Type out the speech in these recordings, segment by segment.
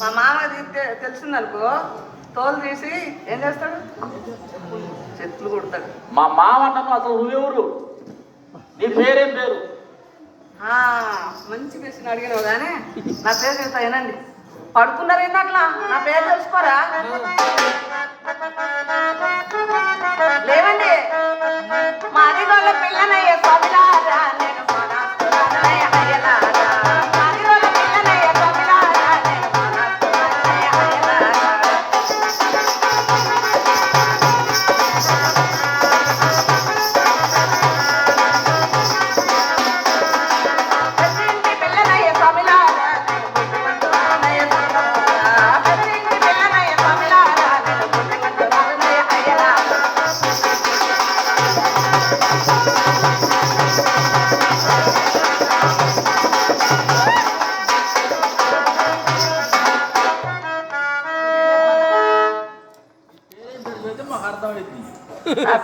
మా మామది తెలిసిందనుకో తోలు తీసి ఏం చేస్తాడు? చెట్లు కుడతాడు. మా మామ అంటాను అసలు నువ్వెవరు నీ పేరేం పేరు? మంచి ప్రశ్న అడిగినావు కానీ నా పేరు చెప్తా వినండి. పడుకున్నారు ఏంటట్లా నా పేరు తెలుసుకోరా? లేవండి.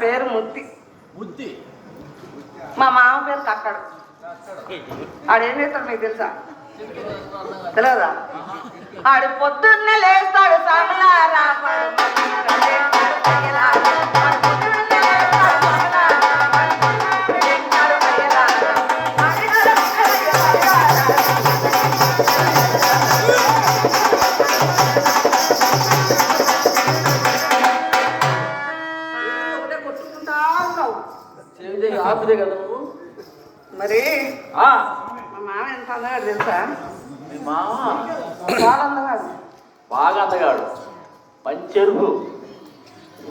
పేరు ముత్తి. బుద్ధి మా మామ పేరు కక్కడు ఆడేం చేస్తాడు మీకు తెలుసా? తెలియదా ఆడు పొద్దున్నే లేస్తాడు సామలారా మా మామ ఎంత అందగాడు తెలుసా? మీ మామ? చాలా అందగాడు. బాగా అందగాడు. మంచి ఎరుపు.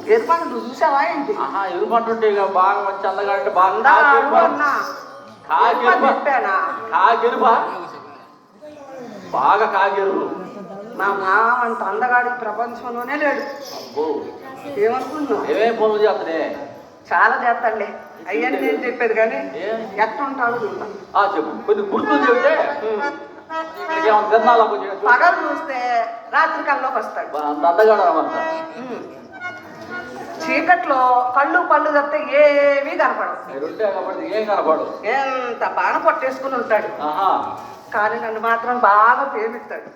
ఎరుపాను నువ్వు చూసావా ఏంటి? ఆహా ఎరుపు అంటుంటే ఇక బాగా మంచి అందగాడు అంటే బాగా కాకెరుపా? కాకెరుపా? బాగా కాకెరుపు మా మామ అంత అందగాడు ప్రపంచంలోనే లేడు. అబ్బో. ఏమనుకున్నావు ఏమేం పనులు చేస్తానే చాలా చేస్తాడులే. అయ్యని నేను చెప్పేది కానీ ఏ? ఎట్లుంటాడు చూద్దాం. ఆ చెప్పు. కొద్ది గుర్తులు చెప్తే పగలు చూస్తే రాత్రి కల్లోకి వస్తాడు. అంత అందగాడు. చీకట్లో కళ్ళు పళ్ళు తప్పితే ఏమీ కాబట్టి ఏం కనపడు ఎంత బాగా పట్టేసుకుని ఉంటాడు. ఆహా. కానీ నన్ను మాత్రం బాగా ప్రేమిస్తాడు.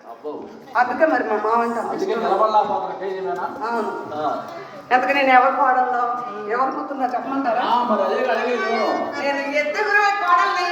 అందుకే మరి మా మామ అంటే అందుకే నేను ఎవరి కోడల్లో ఎవరు కూతున్నా చెప్పమంటారా? నేను. ఎత్తుగురు కోడల్ని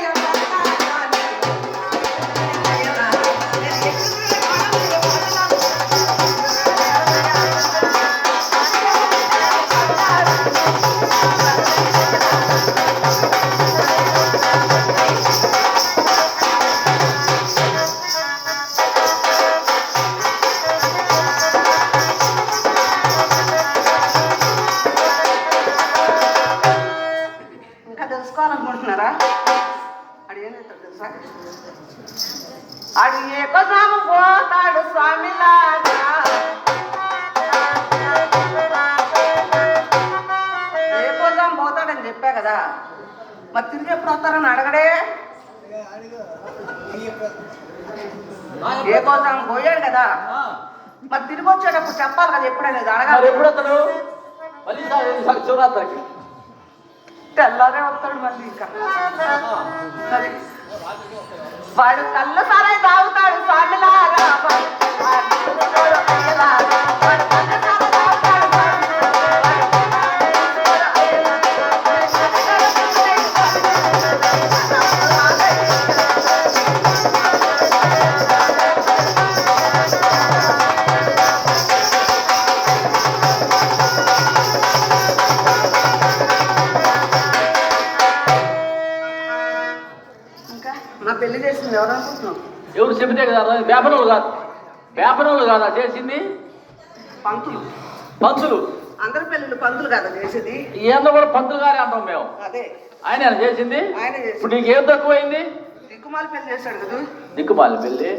మరి తిరిగి ఎప్పుడు వస్తారని అడగడే? ఏ కోసం? పోయాడు కదా. మరి తిరిగి వచ్చేటప్పుడు చెప్పాలి కదా ఎప్పుడనేది మరి అడగాలి. ఎప్పుడు వస్తాడు? మళ్ళీ తెల్లారే వస్తాడు మళ్ళీ ఇంకా. వాడు కళ్ళ సారాయి తాగుతాడు స్వామిలారా పెళ్ళి ఎవరు అనుకుంటున్నావు ఎవరు చెబితే కదా వేపనోళ్ళు కాదు. వేపనోళ్ళు కాదా చేసింది? పంతులు. పంతులు. అందరి పెళ్ళిళ్ళు పంతులు కదా చేసేది? ఏందో కూడా పంతులు గారే అంటాం మేము. అదే. ఆయన చేసింది? ఆయన ఇప్పుడు నీకేం తక్కువైంది? దిక్కుమాలి పెళ్ళి చేశాడు కదా. దిక్కుమాలి పెళ్ళి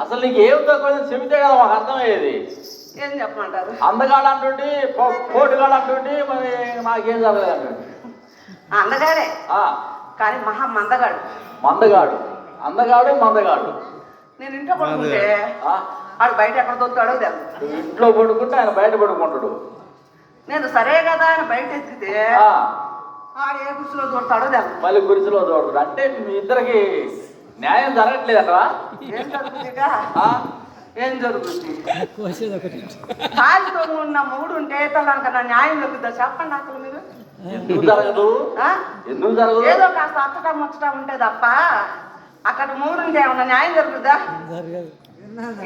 అసలు నీకు ఏం తక్కువైంది చెబితే కదా మాకు అర్థమయ్యేది. ఏం చెప్పమంటారు? అందగాడు అంటుండి పోటుగాడు అంటుండి మరి నాకేం జరగలేదు అంటుండి అందగాడే. ఆ, కానీ మహా మందగాడు. మందగాడు. అందగాడు మందగాడు. నేను ఇంట్లో పడుకుంటే ఆ, ఆడు బయట ఎక్కడ దొరుకుతాడో తెలుసు ఇంట్లో పడుకుంటే ఆయన బయట పడుకుంటాడు. నేను సరే కదా అని బయట ఎత్తితే ఆ, ఆడు ఏ గుడిసెలో దొరుకుతాడో తెలుసు మళ్ళీ గుడిసెలో చూడడు అంటే మీ ఇద్దరికి న్యాయం జరగట్లేదట ఏం జరుగుతుందిగా? ఆ? ఏం జరుగుతుంది? కాలితో ఉన్న మూడు ఉంటే తనకన్నా న్యాయం జరుగుతుందా చెప్పండి అసలు మీరు. ఎందుకు జరగదు? ఆ? ఎందుకు జరగదు? ఏదో కాస్త అత్తటం ముచ్చటం ఉంటే తప్ప అక్కడ మూడు ఉంటే ఏమన్నా న్యాయం జరుగుతుందా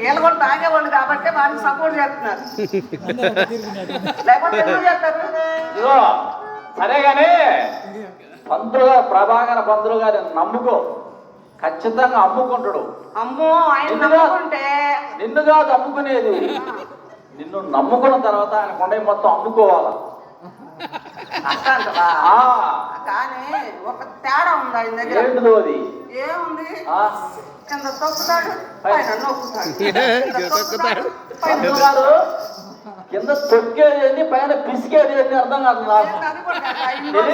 వీళ్ళు కూడా తాగేవాళ్ళు కాబట్టి వారికి సపోర్ట్ చేస్తున్నారు. లేకపోతే ఎందుకు చేస్తారు? ఇదిగో సరే గాని పంతులు గారు ప్రభాకర పంతులు గారిని నమ్ముకో. ఖచ్చితంగా అమ్ముకుంటాడు. అమ్మో ఆయన నమ్ముకుంటే. నిన్ను కాదు అమ్ముకునేది. నిన్ను నమ్ముకున్న తర్వాత ఆయన కొండ మొత్తం అమ్ముకోవాలా? కానీ ఒక తేడా ఉంది ఆయన దగ్గర. ఏంటిదో అది? ఏముంది? ఆ, కింద తొక్కుతాడు పైన నొక్కుతాడు. కింద తొక్కేది పైన పిసికేది ఏంది అర్థం కాదు నాకు. అది.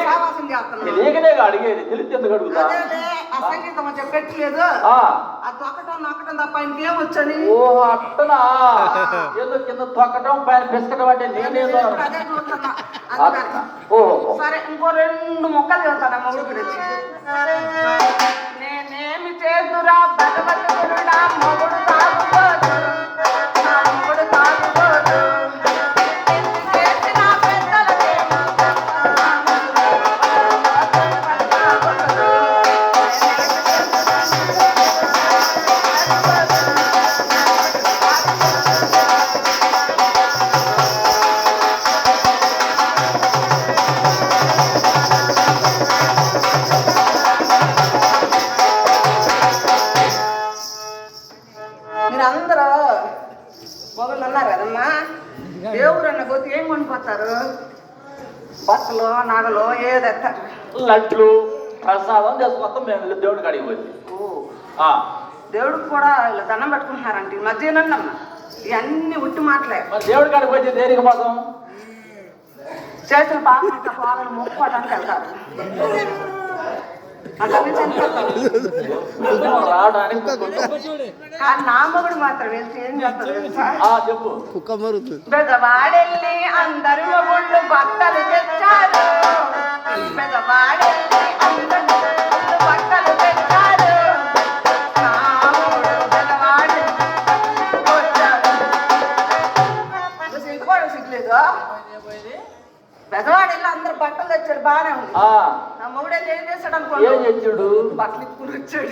తెలియకనే అడిగేది. తెలిసి ఎందుకు అడుగుతా? అదేలే, ఆ సంగీతం వచ్చి పెట్టలేదు ఆ, ఆ తొక్కటం నొక్కటం తప్ప ఇంకేం వచ్చని? ఓ అట్టనా? ఏదో కింద తొక్కటం పైన పిసకటం అంటే నేనేదో అదే ఓహో. సరే ఇంకో రెండు మొక్కలు మొగుడు గురించి పోతే కొనుక్కొస్తారు బట్టలు నగలు ఏదెత్తారు లడ్లు ప్రసాదం చేసుకొస్తాం మేము వెళ్ళి దేవుడికి అడిగి పోయి దేవుడికి కూడా ఇలా దండం పెట్టుకుంటున్నారంట ఈ మధ్యనండి ఇవన్నీ ఉట్టి మాటలే. మరి దేవుడికి అడిగి పోతే దేనికి మాత్రం? చేసిన పాపం పాలను మొక్కుకోవడానికి వెళ్తారు. నా మొగుడు మాత్రం వెళ్తే ఏం చేస్తారు తెలుసా? ఆ, చెప్పు. కుక్క మరుగుతుంది. పెదవాడెళ్ళి అందరు మొగుళ్ళు బట్టలు తెచ్చారు. పెదవాడెళ్ళి నా మొగుడు వెళ్ళి ఏం చేశాడు ఏం అనుకోండి తెచ్చాడు బట్టలు ఇప్పుకుని వచ్చాడు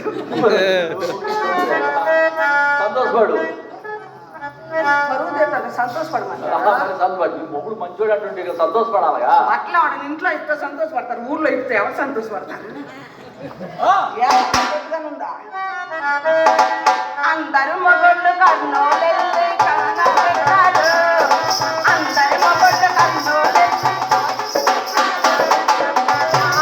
సంతోషపడు మొగుడు మంచోడు ఇక సంతోషపడాలిగా బట్టలు ఆవిడ ఇంట్లో ఇస్తే సంతోషపడతారు ఊర్లో ఇస్తే ఎవరు సంతోషపడతారు? అందరు మొగళ్ళు కన్నోలెళ్ళి